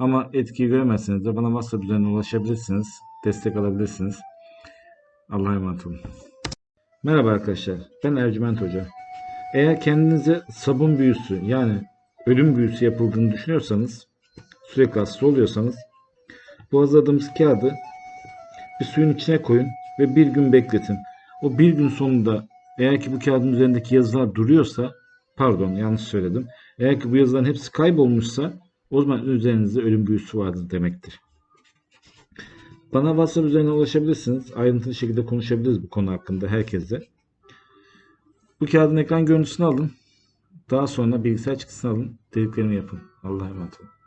Ama etkiyi göremezseniz de bana WhatsApp üzerinden ulaşabilirsiniz. Destek alabilirsiniz. Allah'a emanet olun. Merhaba arkadaşlar. Ben Ercüment Hoca. Eğer kendinize sabun büyüsü yani ölüm büyüsü yapıldığını düşünüyorsanız sürekli hasta oluyorsanız bu hazırladığımız kağıdı bir suyun içine koyun ve bir gün bekletin. O bir gün sonunda eğer ki bu kağıdın üzerindeki yazılar duruyorsa pardon yanlış söyledim. Eğer ki bu yazıların hepsi kaybolmuşsa o zaman üzerinizde ölüm büyüsü vardır demektir. Bana WhatsApp üzerinden ulaşabilirsiniz. Ayrıntılı şekilde konuşabiliriz bu konu hakkında herkesle. Bu kağıdın ekran görüntüsünü alın. Daha sonra bilgisayar çıktısını alın. Dediklerimi yapın. Allah'a emanet olun.